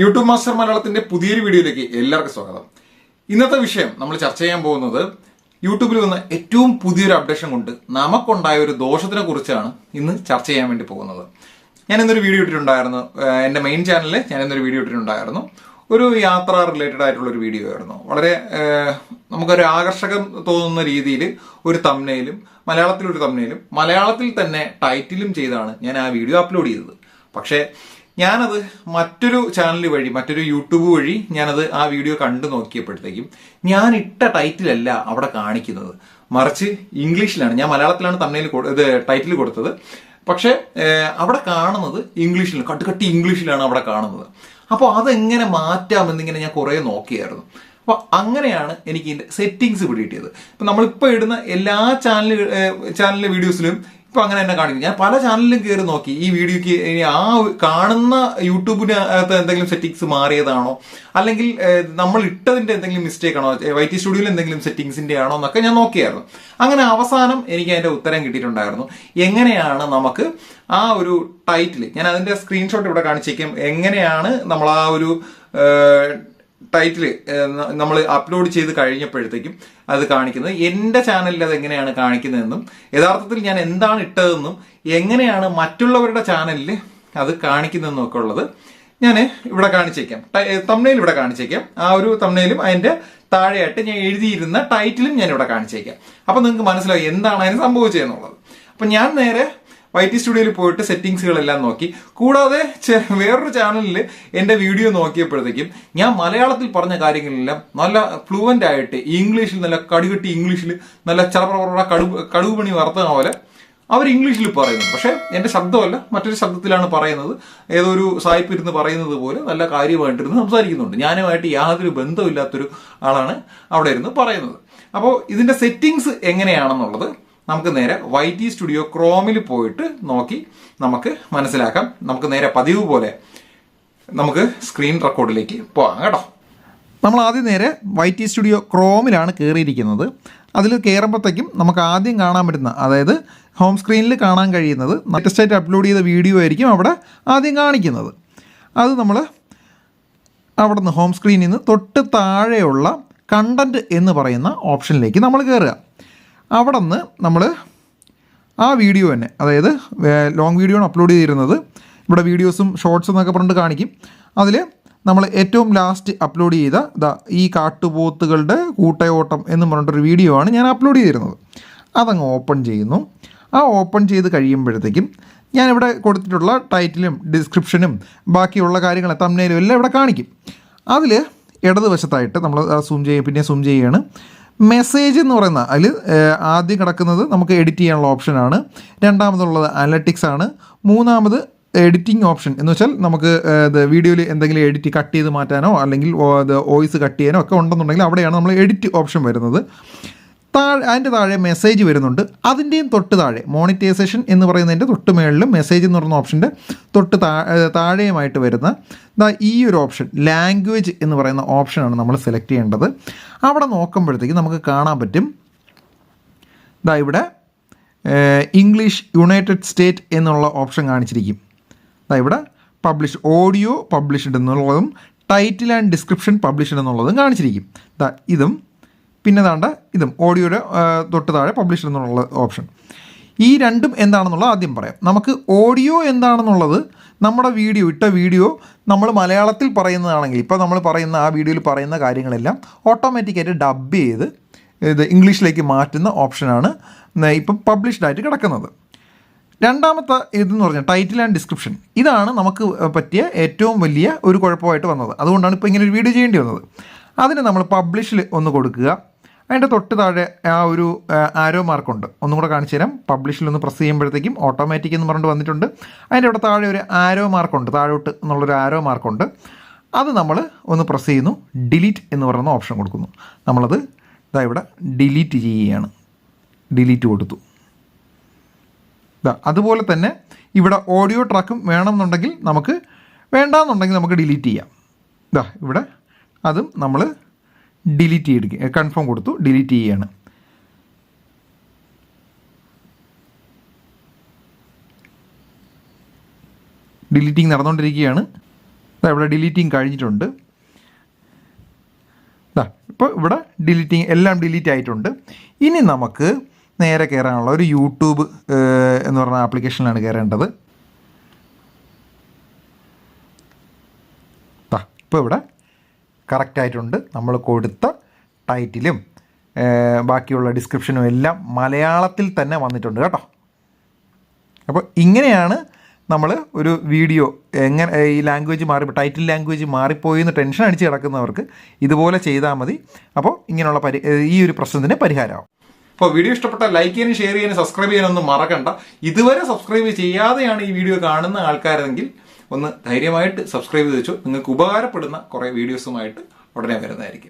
YouTube master മലയാളത്തിന്റെ പുതിയൊരു വീഡിയോയിലേക്ക് എല്ലാവർക്കും സ്വാഗതം. ഇന്നത്തെ വിഷയം നമ്മൾ ചർച്ച ചെയ്യാൻ പോകുന്നത് യൂട്യൂബിൽ വന്ന ഏറ്റവും പുതിയൊരു അപ്ഡേഷൻ കൊണ്ട് നമുക്കുണ്ടായ ഒരു ദോഷത്തിനെ കുറിച്ചാണ് ഇന്ന് ചർച്ച ചെയ്യാൻ വേണ്ടി പോകുന്നത്. ഞാൻ ഇന്നൊരു വീഡിയോ ഇട്ടിട്ടുണ്ടായിരുന്നു. എന്റെ മെയിൻ ചാനലിൽ ഞാൻ ഇന്നൊരു വീഡിയോ ഇട്ടിട്ടുണ്ടായിരുന്നു. ഒരു യാത്ര റിലേറ്റഡ് ആയിട്ടുള്ള ഒരു വീഡിയോ ആയിരുന്നു. വളരെ നമുക്കൊരു ആകർഷകം തോന്നുന്ന രീതിയിൽ ഒരു തമ്നയിലും മലയാളത്തിൽ ഒരു തമ്നയിലും മലയാളത്തിൽ തന്നെ ടൈറ്റിലും ചെയ്താണ് ഞാൻ ആ വീഡിയോ അപ്ലോഡ് ചെയ്തത്. പക്ഷേ ഞാനത് മറ്റൊരു ചാനൽ വഴി മറ്റൊരു യൂട്യൂബ് വഴി ഞാനത് ആ വീഡിയോ കണ്ടു നോക്കിയപ്പോഴത്തേക്കും ഞാൻ ഇട്ട ടൈറ്റിലല്ല അവിടെ കാണിക്കുന്നത്. മറിച്ച് ഇംഗ്ലീഷിലാണ്. ഞാൻ മലയാളത്തിലാണ് തമ്മിൽ ഇത് ടൈറ്റിൽ കൊടുത്തത്. പക്ഷേ അവിടെ കാണുന്നത് ഇംഗ്ലീഷിൽ കട്ടുകട്ടി ഇംഗ്ലീഷിലാണ് അവിടെ കാണുന്നത്. അപ്പോൾ അതെങ്ങനെ മാറ്റാമെന്നിങ്ങനെ ഞാൻ കുറേ നോക്കിയായിരുന്നു. അപ്പോൾ അങ്ങനെയാണ് എനിക്ക് ഇതിന്റെ സെറ്റിങ്സ് പിടികിട്ടിയത് ഇപ്പം നമ്മളിപ്പോൾ ഇടുന്ന എല്ലാ ചാനൽ ചാനലിലെ വീഡിയോസിലും ഇപ്പൊ അങ്ങനെ തന്നെ കാണിക്കും ഞാൻ പല ചാനലിലും കയറി നോക്കി. ഈ വീഡിയോക്ക് ഇനി ആ കാണുന്ന കാണുന്ന യൂട്യൂബിനകത്ത് എന്തെങ്കിലും സെറ്റിങ്സ് മാറിയതാണോ? അല്ലെങ്കിൽ നമ്മൾ ഇട്ടതിന്റെ എന്തെങ്കിലും മിസ്റ്റേക്ക് ആണോ? വൈ ടി സ്റ്റുഡിയോയിൽ എന്തെങ്കിലും സെറ്റിങ്സിന്റെ ആണോ എന്നൊക്കെ ഞാൻ നോക്കിയായിരുന്നു. അങ്ങനെ അവസാനം എനിക്ക് അതിന്റെ ഉത്തരം കിട്ടിയിട്ടുണ്ടായിരുന്നു. എങ്ങനെയാണ് നമുക്ക് ആ ഒരു ടൈറ്റിൽ ഞാൻ അതിന്റെ സ്ക്രീൻഷോട്ട് ഇവിടെ കാണിച്ചേക്കും. എങ്ങനെയാണ് നമ്മൾ ആ ഒരു ഏഹ്, ടൈറ്റിൽ നമ്മൾ അപ്ലോഡ് ചെയ്ത് കഴിഞ്ഞപ്പോഴത്തേക്കും അത് കാണിക്കുന്നത്. എന്റെ ചാനലിൽ അത് എങ്ങനെയാണ് കാണിക്കുന്നതെന്നും യഥാർത്ഥത്തിൽ ഞാൻ എന്താണ് ഇട്ടതെന്നും എങ്ങനെയാണ് മറ്റുള്ളവരുടെ ചാനലിൽ അത് കാണിക്കുന്നതെന്നും ഒക്കെ ഉള്ളത് ഞാൻ ഇവിടെ കാണിച്ചേക്കാം. തമ്നയിൽ ഇവിടെ കാണിച്ചേക്കാം. ആ ഒരു തമ്നയിലും അതിന്റെ താഴെയായിട്ട് ഞാൻ എഴുതിയിരുന്ന ടൈറ്റിലും ഞാൻ ഇവിടെ കാണിച്ചേക്കാം. അപ്പം നിങ്ങൾക്ക് മനസ്സിലാവും എന്താണ് അതിന് സംഭവിച്ചതെന്നുള്ളത് അപ്പം ഞാൻ നേരെ വൈ ടി സ്റ്റുഡിയോയിൽ പോയിട്ട് സെറ്റിങ്സുകളെല്ലാം നോക്കി. കൂടാതെ വേറൊരു ചാനലിൽ എന്റെ വീഡിയോ നോക്കിയപ്പോഴത്തേക്കും ഞാൻ മലയാളത്തിൽ പറഞ്ഞ കാര്യങ്ങളെല്ലാം നല്ല ഫ്ലുവന്റ് ആയിട്ട് ഇംഗ്ലീഷിൽ നല്ല കടുകെട്ടി ഇംഗ്ലീഷിൽ നല്ല ചറപറ കടുവ് കടുവ് പണി പോലെ അവർ ഇംഗ്ലീഷിൽ പറയുന്നു. പക്ഷേ എന്റെ ശബ്ദമല്ല മറ്റൊരു ശബ്ദത്തിലാണ് പറയുന്നത്. ഏതോ ഒരു സായിപ്പ് ഇരുന്ന് പറയുന്നത് പോലെ നല്ല കാര്യമായിട്ടിരുന്ന് സംസാരിക്കുന്നുണ്ട്. ഞാനുമായിട്ട് യാതൊരു ബന്ധമില്ലാത്തൊരു ആളാണ് അവിടെ ഇരുന്ന് പറയുന്നത്. അപ്പോൾ ഇതിന്റെ സെറ്റിങ്സ് എങ്ങനെയാണെന്നുള്ളത് നമുക്ക് നേരെ വൈ ടി സ്റ്റുഡിയോ ക്രോമിൽ പോയിട്ട് നോക്കി നമുക്ക് മനസ്സിലാക്കാം. നമുക്ക് നേരെ പതിവ് പോലെ നമുക്ക് സ്ക്രീൻ റെക്കോർഡിലേക്ക് പോകാം കേട്ടോ. നമ്മൾ ആദ്യം നേരെ വൈ ടി സ്റ്റുഡിയോ ക്രോമിലാണ് കയറിയിരിക്കുന്നത് അതിൽ കയറുമ്പോഴത്തേക്കും നമുക്ക് ആദ്യം കാണാൻ പറ്റുന്ന അതായത് ഹോം സ്ക്രീനിൽ കാണാൻ കഴിയുന്നത് ലേറ്റസ്റ്റ് അപ്ലോഡ് ചെയ്ത വീഡിയോ ആയിരിക്കും അവിടെ ആദ്യം കാണിക്കുന്നത്. അത് നമ്മൾ അവിടെ നിന്ന് ഹോം സ്ക്രീനിൽ നിന്ന് തൊട്ട് താഴെയുള്ള കണ്ടന്റ് എന്ന് പറയുന്ന ഓപ്ഷനിലേക്ക് നമ്മൾ കയറുക അവിടെ നിന്ന് നമ്മൾ ആ വീഡിയോ തന്നെ അതായത് ലോങ് വീഡിയോ ആണ് അപ്ലോഡ് ചെയ്തിരുന്നത്. ഇവിടെ വീഡിയോസും ഷോർട്സും എന്നൊക്കെ പറഞ്ഞിട്ട് കാണിക്കും. അതിൽ നമ്മൾ ഏറ്റവും ലാസ്റ്റ് അപ്ലോഡ് ചെയ്ത ദാ ഈ കാട്ടുപോത്തുകളുടെ കൂട്ടയോട്ടം എന്ന് പറഞ്ഞിട്ടൊരു വീഡിയോ ആണ് ഞാൻ അപ്ലോഡ് ചെയ്തിരുന്നത്. അതങ്ങ് ഓപ്പൺ ചെയ്യുന്നു. ആ ഓപ്പൺ ചെയ്ത് കഴിയുമ്പോഴത്തേക്കും ഞാനിവിടെ കൊടുത്തിട്ടുള്ള ടൈറ്റിലും ഡിസ്ക്രിപ്ഷനും ബാക്കിയുള്ള കാര്യങ്ങൾ തമ്മിലും എല്ലാം ഇവിടെ കാണിക്കും. അതിൽ ഇടതുവശത്തായിട്ട് നമ്മൾ സൂം ചെയ്യുക പിന്നെ സൂം ചെയ്യുകയാണ് മെസ്സേജ് എന്ന് പറയുന്ന അതിൽ ആദ്യം കിടക്കുന്നത് നമുക്ക് എഡിറ്റ് ചെയ്യാനുള്ള ഓപ്ഷനാണ് രണ്ടാമതുള്ളത് അനലറ്റിക്സ് ആണ്. മൂന്നാമത് എഡിറ്റിംഗ് ഓപ്ഷൻ എന്ന് വെച്ചാൽ നമുക്ക് വീഡിയോയിൽ എന്തെങ്കിലും എഡിറ്റ് കട്ട് ചെയ്ത് മാറ്റാനോ അല്ലെങ്കിൽ വോയിസ് കട്ട് ചെയ്യാനോ ഒക്കെ ഉണ്ടെന്നുണ്ടെങ്കിൽ അവിടെയാണ് നമ്മൾ എഡിറ്റ് ഓപ്ഷൻ വരുന്നത്. താഴെ അതിന്റെ താഴെ മെസ്സേജ് വരുന്നുണ്ട്. അതിന്റെയും തൊട്ട് താഴെ മോണിറ്റൈസേഷൻ എന്ന് പറയുന്നതിന്റെ തൊട്ട് മുകളിലും മെസ്സേജ് എന്ന് പറയുന്ന ഓപ്ഷന്റെ തൊട്ട് താഴെയുമായിട്ട് വരുന്ന ദാ ഈ ഒരു ഓപ്ഷൻ ലാംഗ്വേജ് എന്ന് പറയുന്ന ഓപ്ഷനാണ് നമ്മൾ സെലക്ട് ചെയ്യേണ്ടത്. അവിടെ നോക്കുമ്പോഴത്തേക്ക് നമുക്ക് കാണാൻ പറ്റും ദാ ഇവിടെ ഇംഗ്ലീഷ് യുണൈറ്റഡ് സ്റ്റേറ്റ് എന്നുള്ള ഓപ്ഷൻ കാണിച്ചിരിക്കും. ദാ ഇവിടെ പബ്ലിഷ് ഓഡിയോ പബ്ലിഷ്ഡ് എന്നുള്ളതും ടൈറ്റിൽ ആൻഡ് ഡിസ്ക്രിപ്ഷൻ പബ്ലിഷ്ഡ് എന്നുള്ളതും കാണിച്ചിരിക്കും. ദാ ഇതും പിന്നെ താണ്ട ഇതും ഓഡിയോയുടെ തൊട്ട് താഴെ പബ്ലിഷർ എന്നുള്ള ഓപ്ഷൻ ഈ രണ്ടും എന്താണെന്നുള്ളത് ആദ്യം പറയാം. നമുക്ക് ഓഡിയോ എന്താണെന്നുള്ളത് നമ്മുടെ വീഡിയോ ഇട്ട വീഡിയോ നമ്മൾ മലയാളത്തിൽ പറയുന്നതാണെങ്കിൽ ഇപ്പോൾ നമ്മൾ പറയുന്ന ആ വീഡിയോയിൽ പറയുന്ന കാര്യങ്ങളെല്ലാം ഓട്ടോമാറ്റിക്കായിട്ട് ഡബ് ചെയ്ത് ഇത് ഇംഗ്ലീഷിലേക്ക് മാറ്റുന്ന ഓപ്ഷനാണ് ഇപ്പം പബ്ലിഷ്ഡ് ആയിട്ട് കിടക്കുന്നത്. രണ്ടാമത്തെ ഇതെന്ന് പറഞ്ഞാൽ ടൈറ്റിൽ ആൻഡ് ഡിസ്ക്രിപ്ഷൻ ഇതാണ് നമുക്ക് പറ്റിയ ഏറ്റവും വലിയ ഒരു കുഴപ്പമായിട്ട് വന്നത്. അതുകൊണ്ടാണ് ഇപ്പോൾ ഇങ്ങനെ ഒരു വീഡിയോ ചെയ്യേണ്ടി വന്നത്. അതിന് നമ്മൾ പബ്ലിഷിൽ ഒന്ന് കൊടുക്കുക. അതിന്റെ തൊട്ട് താഴെ ആ ഒരു ആരോ മാർക്കുണ്ട് ഒന്നും കൂടെ കാണിച്ചു തരാം. പബ്ലിഷിൽ ഒന്ന് പ്രസ് ചെയ്യുമ്പോഴത്തേക്കും ഓട്ടോമാറ്റിക് എന്ന് പറഞ്ഞിട്ട് വന്നിട്ടുണ്ട്. അതിന്റെ അവിടെ താഴെ ഒരു ആരോ മാർക്കുണ്ട് താഴോട്ട് എന്നുള്ളൊരു ആരോ മാർക്കുണ്ട് അത് നമ്മൾ ഒന്ന് പ്രസ് ചെയ്യുന്നു. ഡിലീറ്റ് എന്ന് പറയുന്ന ഓപ്ഷൻ കൊടുക്കുന്നു. നമ്മളത് ഇതാ ഇവിടെ ഡിലീറ്റ് ചെയ്യുകയാണ്. ഡിലീറ്റ് കൊടുത്തു. അതുപോലെ തന്നെ ഇവിടെ ഓഡിയോ ട്രാക്കും വേണമെന്നുണ്ടെങ്കിൽ നമുക്ക് വേണ്ടാന്നുണ്ടെങ്കിൽ നമുക്ക് ഡിലീറ്റ് ചെയ്യാം. ഇതാ ഇവിടെ അതും നമ്മൾ ഡിലീറ്റ് ചെയ്ത് കൺഫേം കൊടുത്തു ഡിലീറ്റ് ചെയ്യുകയാണ് ഡിലീറ്റിംഗ് നടന്നുകൊണ്ടിരിക്കുകയാണ് ഇവിടെ ഡിലീറ്റിങ് കഴിഞ്ഞിട്ടുണ്ട്. ഇപ്പോൾ ഇവിടെ ഡിലീറ്റിങ് എല്ലാം ഡിലീറ്റ് ആയിട്ടുണ്ട്. ഇനി നമുക്ക് നേരെ കയറാനുള്ള ഒരു യൂട്യൂബ് എന്ന് പറഞ്ഞ ആപ്ലിക്കേഷനിലാണ് കയറേണ്ടത് ഇപ്പോൾ ഇവിടെ കറക്റ്റ് ആയിട്ടുണ്ട് നമ്മൾ കൊടുത്ത ടൈറ്റിലും ബാക്കിയുള്ള ഡിസ്ക്രിപ്ഷനും എല്ലാം മലയാളത്തിൽ തന്നെ വന്നിട്ടുണ്ട് കേട്ടോ. അപ്പോൾ ഇങ്ങനെയാണ് നമ്മൾ ഒരു വീഡിയോ എങ്ങനെ ഈ ലാംഗ്വേജ് മാറി ടൈറ്റിൽ ലാംഗ്വേജ് മാറിപ്പോയി എന്ന് ടെൻഷൻ അടിച്ച് കിടക്കുന്നവർക്ക് ഇതുപോലെ ചെയ്താൽ മതി. അപ്പോൾ ഇങ്ങനെയുള്ള പരി ഈ ഒരു പ്രശ്നത്തിന് പരിഹാരമാവും. അപ്പോൾ വീഡിയോ ഇഷ്ടപ്പെട്ട ലൈക്ക് ചെയ്യാനും ഷെയർ ചെയ്യാനും സബ്സ്ക്രൈബ് ചെയ്യാനൊന്നും മറക്കണ്ട. ഇതുവരെ സബ്സ്ക്രൈബ് ചെയ്യാതെയാണ് ഈ വീഡിയോ കാണുന്ന ആൾക്കാരെങ്കിൽ ഒന്ന് ധൈര്യമായിട്ട് സബ്സ്ക്രൈബ് ചെയ്ത് നിങ്ങൾക്ക് ഉപകാരപ്പെടുന്ന കുറേ വീഡിയോസുമായിട്ട് ഉടനെ വരുന്നതായിരിക്കും.